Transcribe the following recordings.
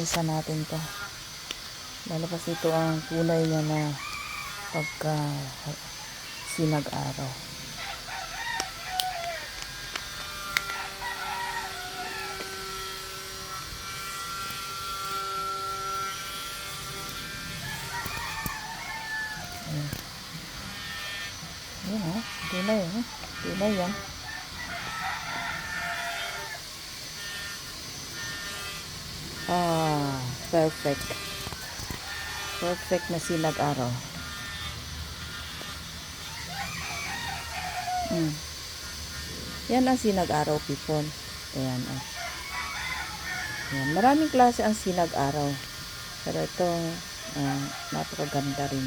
linisan natin to. Lalabas nito ang kulay niya na pagka sinag-araw. Yan oh, tunay oh. Tunay yan. Perfect. Perfect na sinag-araw. Mm. Yan ang sinag-araw people. Ayan oh. Yan. Maraming klase ang sinag-araw. Pero ito, uh, napakaganda rin.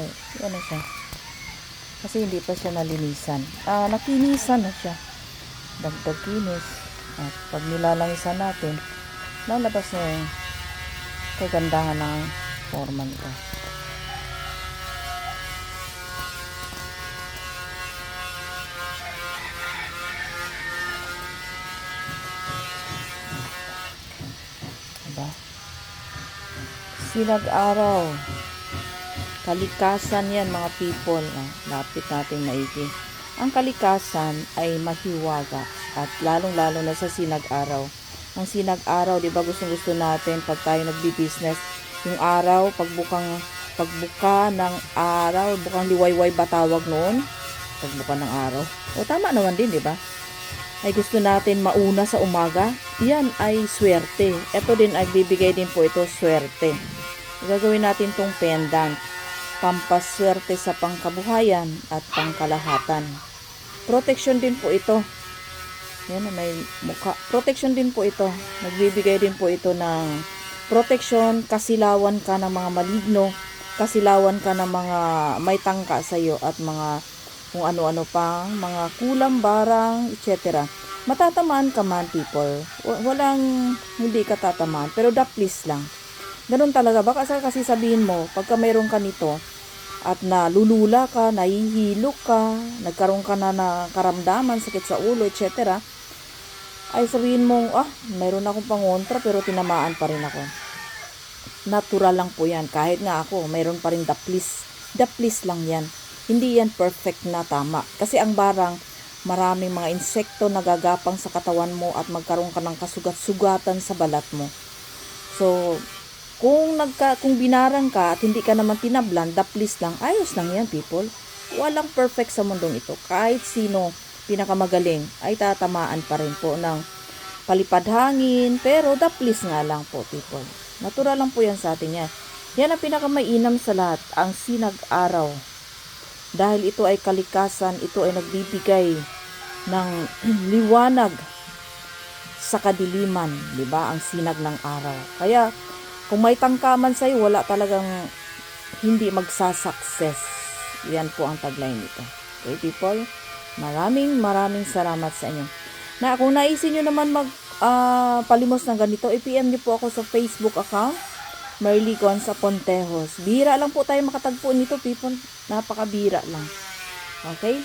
Eh, yan na siya. Kasi hindi pa siya nalinisan. Ah, nakinisan na siya. Dagdag kinis. At pag nilalangisan natin, lalabas na yung kagandahan ng forma nito. Diba? Sinag-araw. Kalikasan yan mga people. Ah, lapit natin maigi. Ang kalikasan ay mahiwaga at lalong-lalo na sa sinag-araw. Ang sinag-araw, di ba gustong gusto natin pag tayo nagbi-business, yung araw, pagbukang pagbuka ng araw, bukang liwayway ba tawag noon? Pagbuka ng araw. O tama naman din, di ba? Ay gusto natin mauna sa umaga. Yan ay swerte. Ito din ay bibigay din po ito swerte. Gagawin natin tong pendant pampaswerte sa pangkabuhayan at pangkalahatan. Protection din po ito. Yan, may mukha. Protection din po ito. Nagbibigay din po ito ng protection, kasilawan ka ng mga maligno, kasilawan ka ng mga may tangka sa iyo at mga kung ano-ano pang mga kulang barang, etc. Matatamaan ka man, people. Walang hindi ka tatamaan, pero the please lang. Ganun talaga. Baka sa kasi sabihin mo, pagka mayroon ka nito, at nalulula ka, nahihilo ka, nagkaroon ka na na karamdaman, sakit sa ulo, etc. Ay sabihin mo, ah, mayroon akong pangontra pero tinamaan pa rin ako. Natural lang po yan. Kahit nga ako, mayroon pa rin the please. The please lang yan. Hindi yan perfect na tama. Kasi ang barang, maraming mga insekto nagagapang sa katawan mo at magkaroon ka ng kasugat-sugatan sa balat mo. So, kung nagka kung binarang ka at hindi ka naman tinablan, the please lang, ayos lang yan, people. Walang perfect sa mundong ito. Kahit sino pinakamagaling ay tatamaan pa rin po ng palipad hangin, pero please nga lang po, people. Natural lang po yan sa atin yan. Yan ang pinakamainam sa lahat, ang sinag-araw. Dahil ito ay kalikasan, ito ay nagbibigay ng liwanag sa kadiliman, 'di ba? Ang sinag ng araw. Kaya kung may tangkaman sa iyo, wala talagang hindi magsasucess. Yan po ang tagline nito. Okay, people? Maraming maraming salamat sa inyo. Na kung naisin nyo naman mag ah, palimos ng ganito, i-PM nyo po ako sa Facebook account. Marley sa Pontejos. Bira lang po tayo makatagpo nito, people. Napakabira lang. Okay?